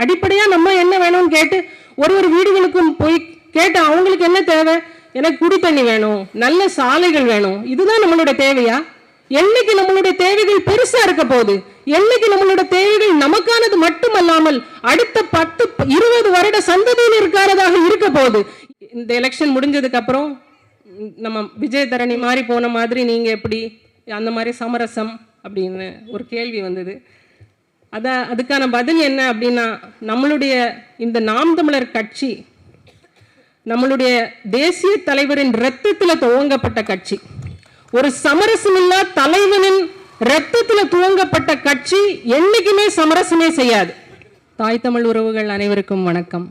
அடிப்படையாக நம்ம என்ன வேணும்னு கேட்டு ஒரு ஒரு வீடுகளுக்கும் போய் கேட்டு அவங்களுக்கு என்ன தேவை? எனக்கு குடி தண்ணி வேணும் நல்ல சாலைகள் வேணும். இதுதான் நம்மளோட தேவையா? என்னைக்கு நம்மளுடைய தேவைகள் பெருசா இருக்க போகுது? என்னைக்கு நம்மளோட தேவைகள் நமக்கானது மட்டுமல்லாமல் அடுத்த பத்து இருபது வருட சந்ததியில் சந்ததியினருக்கானதாக இருக்க போகுது. இந்த எலெக்ஷன் முடிஞ்சதுக்கு அப்புறம் நம்ம விஜயதரணி மாறி மாதிரி போன மாதிரி நீங்க எப்படி அந்த மாதிரி சமரசம் அப்படின்னு ஒரு கேள்வி வந்தது. அத அதுக்கான பதில் என்ன அப்படின்னா நம்மளுடைய இந்த நாம் தமிழர் கட்சி நம்மளுடைய தேசிய தலைவரின் ரத்தத்துல துவங்கப்பட்ட கட்சி ஒரு சமரசமில்லா தலைவனின் ரத்தத்துல துவங்கப்பட்ட கட்சி என்னைக்குமே சமரசமே செய்யாது. தாய் தமிழ் உறவுகள் அனைவருக்கும் வணக்கம்.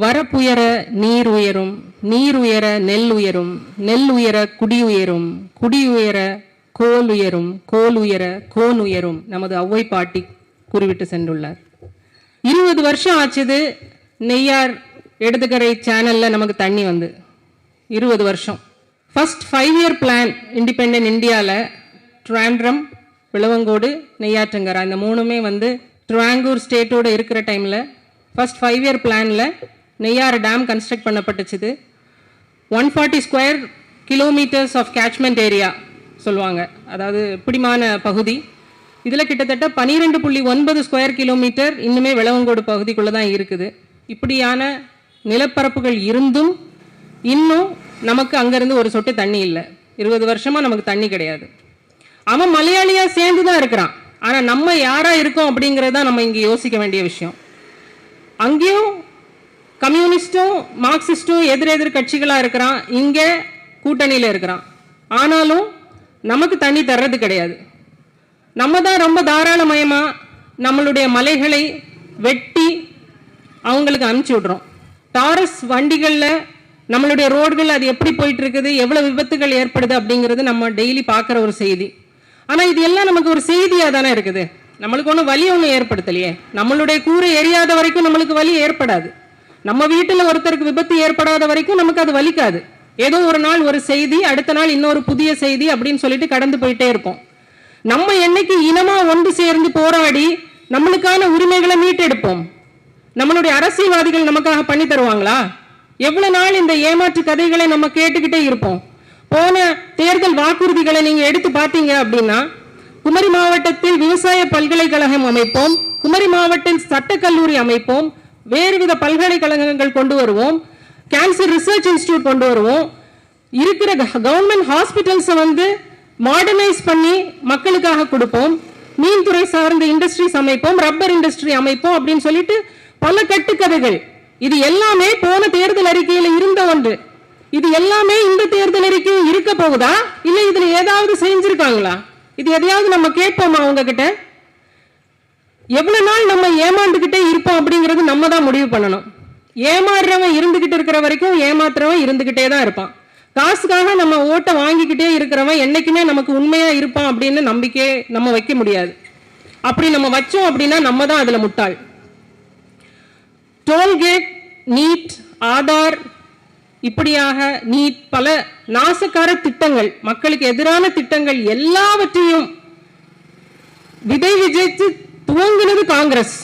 வரப்புயர நீர் உயரும் நீர் உயர நெல் உயரும் நெல் உயர குடி உயரும் குடி உயர கோல் உயரும் கோல் உயர கோன் உயரும். நமது ஒளவை பாட்டி கூறிவிட்டு சென்றுள்ளார். இருபது வருஷம் ஆச்சுது நெய்யார் இடதுக்கரை சேனலில் நமக்கு தண்ணி வந்து. இருபது வருஷம். First five year plan independent இந்தியாவில் ட்ராண்ட்ரம் விளவங்கோடு நெய்யாற்றங்கரா இந்த மூணுமே வந்து ட்ராங்கூர் ஸ்டேட்டோட இருக்கிற டைமில் ஃபர்ஸ்ட் ஃபைவ் இயர் பிளானில் Neyyar dam construct பண்ணப்பட்டுச்சுது. One forty square kilometres of catchment area சொல்லுவாங்க. அதாவது பிடிமான பகுதி. இதில் கிட்டத்தட்ட பனிரெண்டு புள்ளி ஒன்பது ஸ்கொயர் கிலோமீட்டர் இன்னுமே விளவங்கோடு பகுதிக்குள்ளே தான் இருக்குது. இப்படியான நிலப்பரப்புகள் இருந்தும் இன்னும் நமக்கு அங்கேருந்து ஒரு சொட்டு தண்ணி இல்லை. இருபது வருஷமாக நமக்கு தண்ணி கிடையாது. அவன் மலையாளியாக சேர்ந்து தான் இருக்கிறான். ஆனால் நம்ம யாராக இருக்கோம் அப்படிங்கிறது தான் நம்ம இங்கே யோசிக்க வேண்டிய விஷயம். அங்கேயும் கம்யூனிஸ்ட்டும் மார்க்சிஸ்ட்டும் எதிரெதிர் கட்சிகளாக இருக்கிறான். இங்கே கூட்டணியில் இருக்கிறான். ஆனாலும் நமக்கு தண்ணி தர்றது கிடையாது. நம்ம தான் ரொம்ப தாராளமயமாக நம்மளுடைய மலைகளை வெட்டி அவங்களுக்கு அனுப்பிச்சி விடுறோம். டாரஸ் வண்டிகளில் நம்மளுடைய ரோடுகள் அது எப்படி போயிட்டு இருக்குது விபத்துகள் ஏற்படுது அப்படிங்கிறது நம்ம டெய்லி பார்க்குற ஒரு செய்தி. ஆனால் இது எல்லாம் நமக்கு ஒரு செய்தியாக தானே இருக்குது. நம்மளுக்கு ஒன்றும் வலி ஒன்றும் ஏற்படுத்தலையே. நம்மளுடைய கூரை எரியாத வரைக்கும் நம்மளுக்கு வலி ஏற்படாது. நம்ம வீட்டில் ஒருத்தருக்கு விபத்து ஏற்படாத வரைக்கும் நமக்கு அது வலிக்காது. ஏதோ ஒரு நாள் ஒரு செய்தி அடுத்த நாள் இன்னொரு புதிய செய்தி அப்படின்னு சொல்லிட்டு கடந்து போயிட்டே இருப்போம். நம்ம என்னைக்கு இனமா ஒன்று சேர்ந்து போராடி நம்மளுக்கான உரிமைகளை மீட்டெடுப்போம்? நம்மளுடைய அரசியல்வாதிகள் நமக்காக பண்ணி தருவாங்களா? எவ்வளவு நாள் இந்த ஏமாற்று கதைகளை நம்ம கேட்டுக்கிட்டே இருப்போம்? போன தேர்தல் வாக்குறுதிகளை நீங்க எடுத்து பார்த்தீங்க அப்படின்னா குமரி மாவட்டத்தில் விவசாய பல்கலைக்கழகம் அமைப்போம் குமரி மாவட்டத்தில் சட்டக்கல்லூரி அமைப்போம் வேறுவித பல்கலைக்கழகங்கள் கொண்டு வருவோம் கேன்சர் ரிசர்ச் இன்ஸ்டியூட் கொண்டு வருவோம். இருக்கிற கவர்மெண்ட் ஹாஸ்பிட்டல்ஸை வந்து மாடர்னைஸ் பண்ணி மக்களுக்காக கொடுப்போம். மீன்துறை சார்ந்த இண்டஸ்ட்ரீஸ் அமைப்போம் ரப்பர் இண்டஸ்ட்ரி அமைப்போம் அப்படின்னு சொல்லிட்டு பல கட்டுக்கதைகள். இது எல்லாமே போன தேர்தல் அறிக்கையில் இருந்த ஒன்று. இது எல்லாமே இந்த தேர்தல் அறிக்கையில் இருக்க போகுதா? இல்லை இதில் ஏதாவது செஞ்சிருக்காங்களா? இது எதையாவது நம்ம கேட்போமா அவங்க கிட்ட எவ்வளவு நாள் நம்ம ஏமாந்துக்கிட்டே இருப்போம் அப்படிங்கிறது நம்ம தான் முடிவு பண்ணணும். ஏமாறுறவன் இருந்துகிட்டு இருக்கிற வரைக்கும் ஏமாத்துறவன் இருந்துகிட்டே தான் இருப்பான். காசுக்காக நம்ம ஓட்டை வாங்கிக்கிட்டே இருக்கிறவன் என்னைக்குமே நமக்கு உண்மையா இருப்பான் அப்படின்னு நம்பிக்கை நம்ம வைக்க முடியாது. அப்படி நம்ம வச்சோம் அப்படின்னா நம்ம தான் அதுல முட்டாள். டோல்கேட் நீட் ஆதார் இப்படியாக நீட் பல நாசக்கார திட்டங்கள் மக்களுக்கு எதிரான திட்டங்கள் எல்லாவற்றையும் விதை விஜயித்து துவங்கினது காங்கிரஸ்.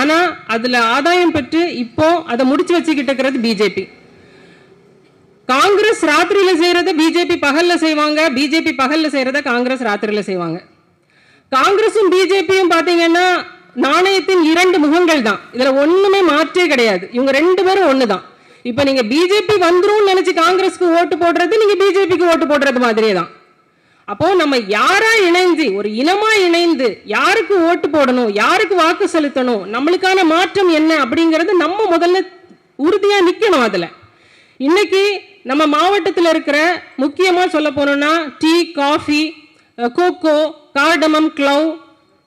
ஆனா அதுல ஆதாயம் பெற்று இப்போ அதை முடிச்சு வச்சுக்கிட்டு இருக்கிறது பிஜேபி காங்கிரஸ் ராத்திரியில செய்யறத பிஜேபி பகல்ல செய்வாங்க. பிஜேபி பகல்ல செய்யறத காங்கிரஸ் ராத்திரியில செய்வாங்க. காங்கிரஸும் பிஜேபியும் பாத்தீங்கன்னா நாணயத்தின் இரண்டு முகங்கள் தான். இதுல ஒண்ணுமே மாற்றே கிடையாது. இவங்க ரெண்டு பேரும் ஒண்ணுதான். இப்ப நீங்க பிஜேபி வந்துரும் நினைச்சு காங்கிரஸ்க்கு ஓட்டு போடுறது நீங்க பிஜேபிக்கு ஓட்டு போடுறது மாதிரியே தான். அப்போ நம்ம யாரா இணைந்து ஒரு இனமா இணைந்து யாருக்கு ஓட்டு போடணும் யாருக்கு வாக்கு செலுத்தணும் நம்மளுக்கான மாற்றம் என்ன அப்படிங்கறது நம்ம முதல்ல உறுதியா நிக்கணும் அதுல. இன்னைக்கு நம்ம மாவட்டத்தில் இருக்கிற முக்கியமாக சொல்ல போனோம்னா tea coffee cocoa cardamom clove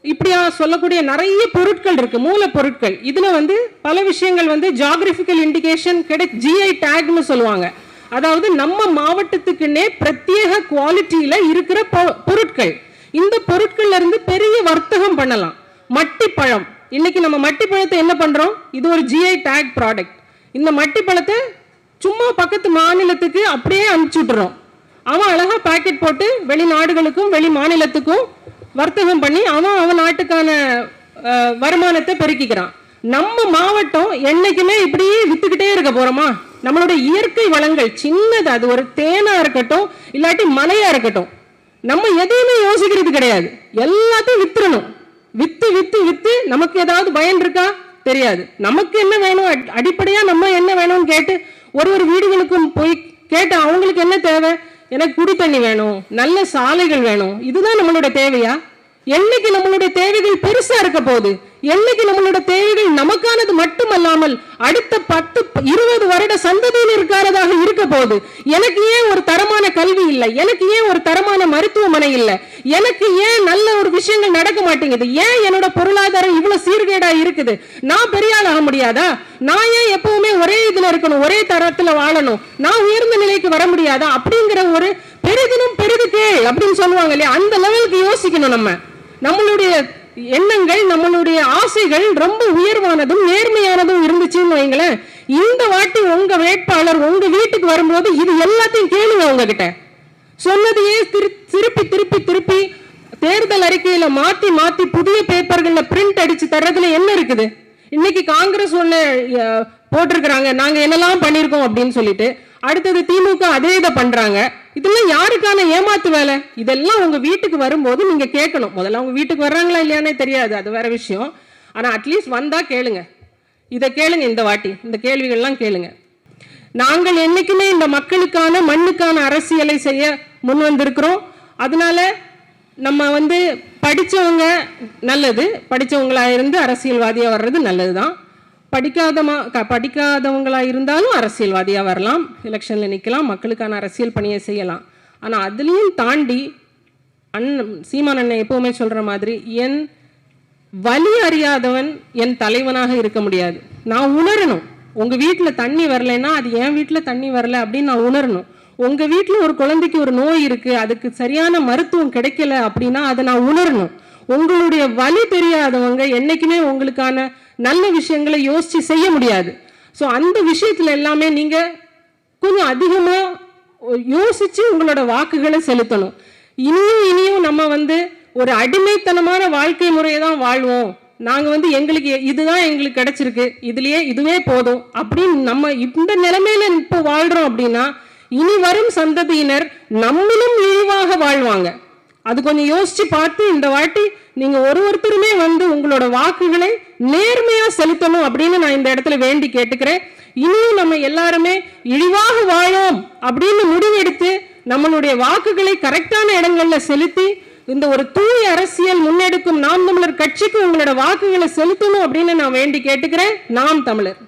இப்படியா சொல்லக்கூடிய நிறைய பொருட்கள் இருக்குது மூலப்பொருட்கள். இதில் வந்து பல விஷயங்கள் வந்து ஜாகிரபிக்கல் இண்டிகேஷன் கிடை ஜிஐ டேக்னு சொல்லுவாங்க. அதாவது நம்ம மாவட்டத்துக்குன்னே பிரத்யேக குவாலிட்டியில் இருக்கிற பொ- பொருட்கள். இந்த பொருட்கள்ல இருந்து பெரிய வர்த்தகம் பண்ணலாம். மட்டி பழம் இன்னைக்கு நம்ம மட்டி பழத்தை என்ன பண்ணுறோம் இது ஒரு ஜிஐ டேக் ப்ராடக்ட் இந்த மட்டி பழத்தை சும்மா பக்கத்து மாநிலத்துக்கு அப்படியே அனுப்பிச்சு விட்டுறோம். அவன் அழகாக பாக்கெட் போட்டு வெளிநாடுகளுக்கும் வெளி மாநிலத்துக்கும் வர்த்தகம் பண்ணி அவன் அவன் நாட்டுக்கான வருமானத்தை பெருக்கிக்கிறான். நம்ம மாவட்டம் என்னைக்குமே இப்படியே வித்துக்கிட்டே இருக்க போறோமா? நம்மளோட இயற்கை வளங்கள் சின்னது அது ஒரு தேனா இருக்கட்டும் இல்லாட்டி மலையா இருக்கட்டும். நம்ம எதையுமே யோசிக்கிறது கிடையாது. எல்லாத்தையும் வித்துறணும். வித்து வித்து வித்து நமக்கு ஏதாவது பயன் இருக்கா? தெரியாது. நமக்கு என்ன வேணும்? அட்- அடிப்படையா நம்ம என்ன வேணும்னு கேட்டு ஒரு ஒரு வீடுகளுக்கும் போய் கேட்டு அவங்களுக்கு என்ன தேவை? எனக்கு குடி தண்ணி வேணும் நல்ல சாலைகள் வேணும். இதுதான் நம்மளோட தேவையா? என்னைக்கு நம்மளுடைய தேவைகள் பெருசா இருக்க போகுது? என்னைக்கு நம்மளோட தேவைகள் நமக்கானது மட்டுமல்லாமல் அடுத்த பத்து இருபது வருட சந்ததியினருக்கானதாக இருக்க போகுது? எனக்கு ஏன் ஒரு தரமான கல்வி இல்லை? எனக்கு ஏன் ஒரு தரமான மருத்துவமனை இல்லை? எனக்கு ஏன் நல்ல ஒரு விஷயங்கள் நடக்க மாட்டேங்குது? ஏன் என்னோட பொருளாதாரம் இவ்வளவு சீர்கேடா இருக்குது? நான் பெரிய ஆள் ஆக முடியாதா? நான் ஏன் எப்பவுமே ஒரே இதுல இருக்கணும் ஒரே தரத்துல வாழணும்? நான் உயர்ந்த நிலைக்கு வர முடியாதா? அப்படிங்கிற ஒரு பெரிதினும் பெரிது கேள் அப்படின்னு சொல்லுவாங்க இல்லையா? அந்த லெவலுக்கு யோசிக்கணும் நம்ம. நம்மளுடைய எண்ணங்கள் நம்மளுடைய ஆசைகள் ரொம்ப உயர்வானதும் நேர்மையானதும் இருந்துச்சுன்னு வைங்களேன். இந்த வாட்டி உங்க வேட்பாளர் உங்க வீட்டுக்கு வரும்போது இது எல்லாத்தையும் கேளுங்க உங்ககிட்ட. சொன்னதையே திரு- திருப்பி திருப்பி திருப்பி தேர்தல் அறிக்கையில மாத்தி மாத்தி புதிய பேப்பர்கள்ல பிரிண்ட் அடிச்சு தர்றதுல என்ன இருக்குது? இன்னைக்கு காங்கிரஸ் ஒண்ணு போட்டிருக்கிறாங்க. நாங்க என்னெல்லாம் பண்ணிருக்கோம் அப்படின்னு சொல்லிட்டு அடுத்தது திமுக அதே இதை பண்றாங்க. இதெல்லாம் யாருக்கான ஏமாத்து வேலை? இதெல்லாம் உங்க வீட்டுக்கு வரும்போது நீங்க கேட்கணும். முதல்ல அவங்க வீட்டுக்கு வர்றாங்களா இல்லையானே தெரியாது. அது வேற விஷயம். ஆனா அட்லீஸ்ட் வந்தா கேளுங்க. இதை கேளுங்க இந்த வாட்டி. இந்த கேள்விகள்லாம் கேளுங்க. நாங்கள் என்னைக்குமே இந்த மக்களுக்கான மண்ணுக்கான அரசியலை செய்ய முன் வந்திருக்கிறோம் அதனால நம்ம வந்து படித்தவங்க நல்லது படித்தவங்களாக இருந்து அரசியல்வாதியாக வர்றது நல்லதுதான். படிக்காதமா க- படிக்காதவங்களாக இருந்தாலும் அரசியல்வாதியாக வரலாம் எலெக்ஷனில் நிற்கலாம் மக்களுக்கான அரசியல் பணியை செய்யலாம். ஆனால் அதுலேயும் தாண்டி அண்ணன் சீமான் அண்ணன் எப்போவுமே சொல்கிற மாதிரி என் வலி அறியாதவன் என் தலைவனாக இருக்க முடியாது. நான் உணரணும். உங்கள் வீட்டில் தண்ணி வரலைன்னா அது என் வீட்டில் தண்ணி வரல அப்படின்னு நான் உணரணும். உங்கள் வீட்டில் ஒரு குழந்தைக்கு ஒரு நோய் இருக்குது அதுக்கு சரியான மருத்துவம் கிடைக்கல அப்படின்னா அதை நான் உணரணும். உங்களுடைய வலி தெரியாதவங்க என்றைக்குமே உங்களுக்கான நல்ல விஷயங்களை யோசித்து செய்ய முடியாது. ஸோ அந்த விஷயத்தில் எல்லாமே நீங்கள் கொஞ்சம் அதிகமாக யோசித்து உங்களோட வாக்குகளை செலுத்தணும். இனியும் இனியும் நம்ம வந்து ஒரு அடிமைத்தனமான வாழ்க்கை முறையை தான் வாழ்வோம். நாங்கள் வந்து எங்களுக்கு இதுதான் எங்களுக்கு கிடைச்சிருக்கு. இதுலேயே இதுவே போதும் அப்படின்னு நம்ம இந்த நிலைமையில இப்போ வாழ்கிறோம் அப்படின்னா இனி வரும் சந்ததியினர் நம்மிலும் இழிவாக வாழ்வாங்க. அது கொஞ்சம் யோசிச்சு பார்த்து இந்த வாட்டி நீங்க ஒரு ஒருத்தருமே வந்து உங்களோட வாக்குகளை நேர்மையா செலுத்தணும் அப்படின்னு நான் இந்த இடத்துல வேண்டி கேட்டுக்கிறேன். இனியும் நம்ம எல்லாருமே இழிவாக வாழோம் அப்படின்னு முடிவெடுத்து நம்மளுடைய வாக்குகளை கரெக்டான இடங்கள்ல செலுத்தி இந்த ஒரு தூய அரசியல் முன்னெடுக்கும் நாம் தமிழர் கட்சிக்கு உங்களோட வாக்குகளை செலுத்தணும் அப்படின்னு நான் வேண்டி கேட்டுக்கிறேன். நாம் தமிழர்.